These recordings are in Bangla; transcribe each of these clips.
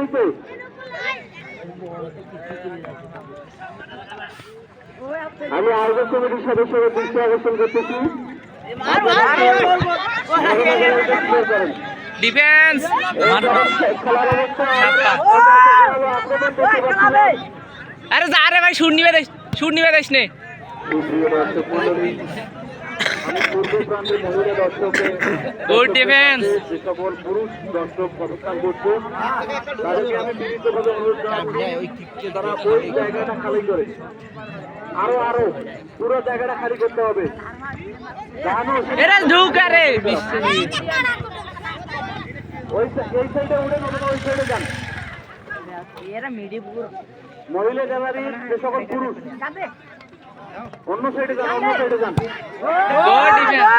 নিতে আমি আয়োজক কমিটির সদস্যদের দৃষ্টি আকর্ষণ করতেছি। ডিফেন্স। আরে যা রে ভাই শুট নিবে দেখ শুট নিবে দেখ নে। সকল পুরুষ দর্শক অবস্থান করছে তাদেরকে আমি বিনীতভাবে অনুরোধ জানাব তারা ওই জায়গাটা খালি করে আরও আরও পুরো জায়গাটা খালি করতে হবে জানো এরা ওই এই সাইডে উঠে ওই সাইডে যান মহিলা গ্যালারির যে সকল পুরুষ। অন্য সাইডে যান অন্য সাইডে যান। গুড ডিফেন্স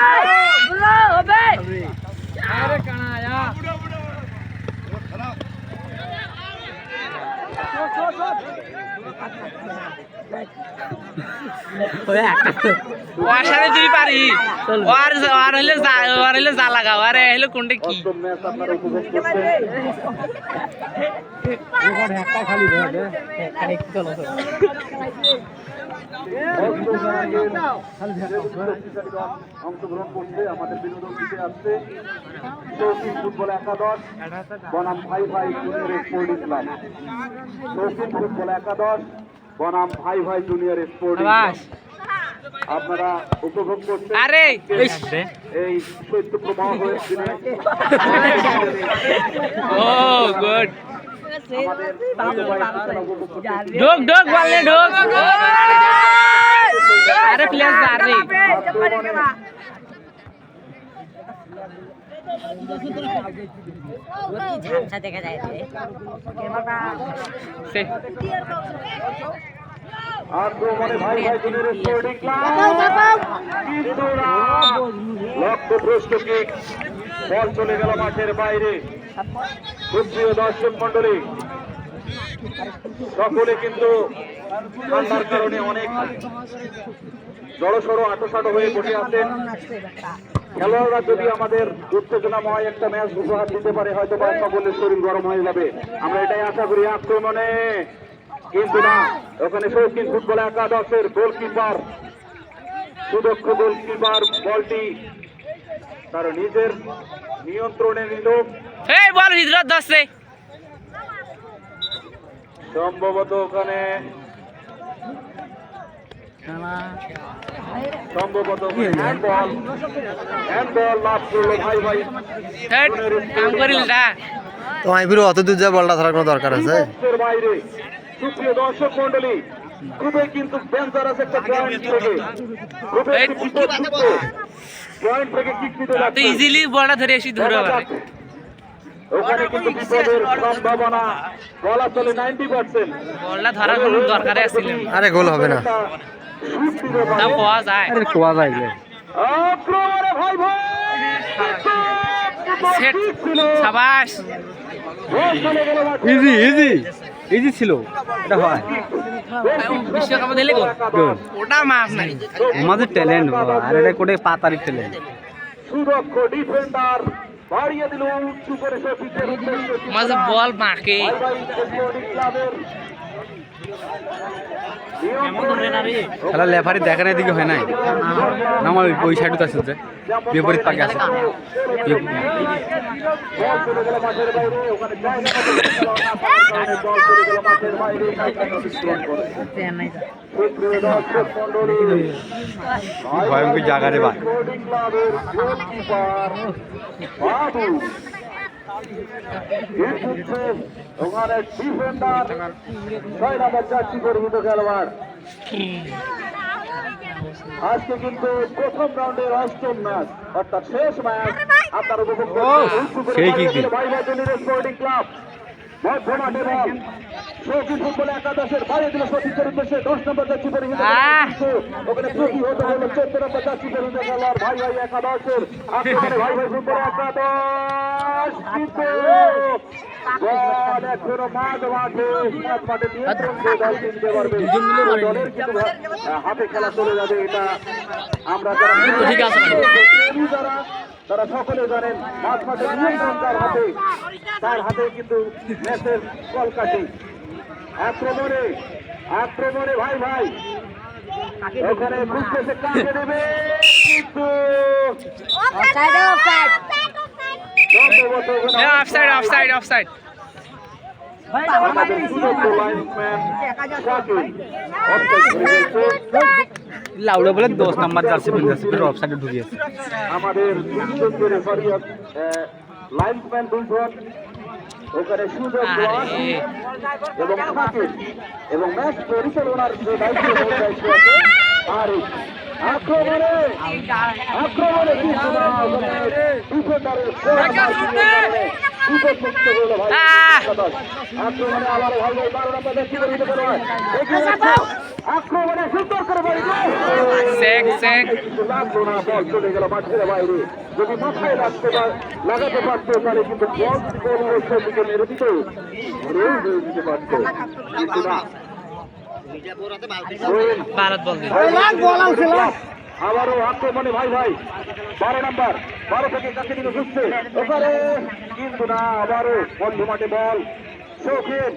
ওর সাথে তুই পারি ওর ওর হইলে ওর হইলে যা লাগাও। আরে হইলে কোনটা কি? অংশগ্রহণ করছে আমাদের বিনোদন দিতে আসছে শৌখিন ফুটবল একাদশ বনাম ভাই ভাই জুনিয়র স্পোর্টিং ক্লাব শৌখিন ফুটবল একাদশ বনাম ভাই ভাই জুনিয়র স্পোর্টিং আপনারা উপভোগ করছেন আরে এই শৈত্য প্রবাহ হয়েছে। ও গুড ঢোক ঢোক বললে ঢোক। আরে প্লেয়ার যা রে ঝাপসা দেখা যায় আক্রমণে ভাই ভাই জুনিয়র স্পোর্টিং ক্লাব কিন্তু লক্ষ্য ভ্রষ্ট কিক বল চলে গেল মাঠের বাইরে। সুপ্রিয় দর্শক মন্ডলী সকলে কিন্তু ঠান্ডার কারণে অনেক জড়সড়, আটোসাটো হয়ে বসে আছেন। খেলোয়াড়রা যদি আমাদের উত্তেজনাময় একটা ম্যাচ উপহার দিতে পারে, হয়তো বা সকলের শরীর গরম হয়ে যাবে। আমরা এটাই আশা করি, আক্রমণে কিন্তু না। ওখানে শৌখিন ফুটবল একাদশের গোলকিপার, সুদক্ষ গোলকিপার, বলটি তার নিজের নিয়ন্ত্রণে নিল। এই বল হিজরত দশে সম্ভবত ওখানে সম্ভবত হ্যান্ডবল হ্যান্ডবল লাভ করল ভাই ভাই। হেট কাম করিল না তোমার বিরু অত দূর যা বলটা ধরার কোনো দরকার আছে? বাইরে। সুপ্রিয় দর্শক মন্ডলী খুবই কিন্তু ডেঞ্জারাস একটা পয়েন্ট থেকে। খুবই একটি থেকে কিক দিতে তো ইজিলি বলটা ধরে এসে ধরে আবার। ওখানে কিন্তু বিপদের সম্ভাবনা বলা চলে নাইনটি পার্সেন্ট। বলটা কোনো আসছিল আরে গোল হবে না। তা পাওয়া যায়? আরে কোয়া যায় আক্রমণে ভাই ভাই সেট। সাবাস। বল চলে গেল মাঠে। ইজি ইজি ইজি ছিল। এটা হয়। বিশ্বকাপে দিলে গো ওটা মাপ নাই। আমাদের ট্যালেন্ট আর এটা কোটে পাতারি ট্যালেন্ট সুদক্ষ ডিফেন্ডার মাঝে বল মাকে ভাই ভাই স্পোর্টিং ক্লাবের খেলা লেফারি দেখা নাই দিকে হয় নাই। আমার ওই- ওই সাইডে আছে বিপরীত পাকে আছে। ভয়ঙ্কর জায়গা রে ভাই। ওখানে ডিফেন্ডার ছয় নম্বর চারটি পরিহিত খেলোয়াড় আজকে কিন্তু প্রথম রাউন্ডের অষ্টম ম্যাচ অর্থাৎ শেষ ম্যাচ আপনার উপভোগ করছেন। উঁচু করে সেই বাড়িয়ে কিক দিল। দিল ভাইবা জুনিয়র স্পোর্টিং ক্লাব মধ্যমাঠে বল শৌখিন ফুটবল একাদশের বাইরে দিল সতীর্থের উদ্দেশ্যে। দশ নম্বর যাচ্ছি পরিহিত! ওখানে প্রতিহত হলো। চোদ্দ নম্বর যাচ্ছি পরিহিত খেলোয়াড় ভাই ভাই একাদশের আক্রমণে ভাই ভাই ফুটবল একাদশ কিন্তু এখনও মাঝ মাঠে মাঠে নিয়ন্ত্রণ করে দল কিনতে পারবে। দলের কিন্তু হাতে খেলা চলে যাবে এটা। আমরা ঠিক আছে। তারা সকলে জানেন মাঝ মাঠে নিয়ন্ত্রণ তার হাতে তার হাতে কিন্তু ম্যাচের কলকাঠি। আক্রমণে আক্রমণে ভাই ভাই। এখানে বুঝতেছে কাকে দেবে? কিন্তু অফসাইড অফসাইড আমাদের লাইনম্যান অফসাইড গেছে। বলে দশ নাম্বার জার্সি ফের অফসাইডে ঢুকিয়েছে আমাদের লাইনম্যান দুজন ওখানে সুযোগ এবং শাকিল এবং ম্যাচ পরিচালনার যে দায়িত্ব আছে। আর আক্রমণে আবার ভাই বারো নম্বর পারে যাচ্ছে। আক্রমণে সুন্দর করে বাড়ি বল। চলে গেল মাঠের বাইরে যদি মাথায় লাগতে লাগাতে পারতো তাহলে কিন্তু বল যদি গোল পোস্টের দিকে মেরে দিত। গোল হয়ে দিতে পারতো। কিন্তু না গোল ভারত বল দিল আবারও আক্রমণে ভাই ভাই। বারো নাম্বার। বারো থেকে কাছে দিকে ঘুরছে ওখানে কিন্তু না আবারও বন্ধু মাঠে বল। শৌখিন।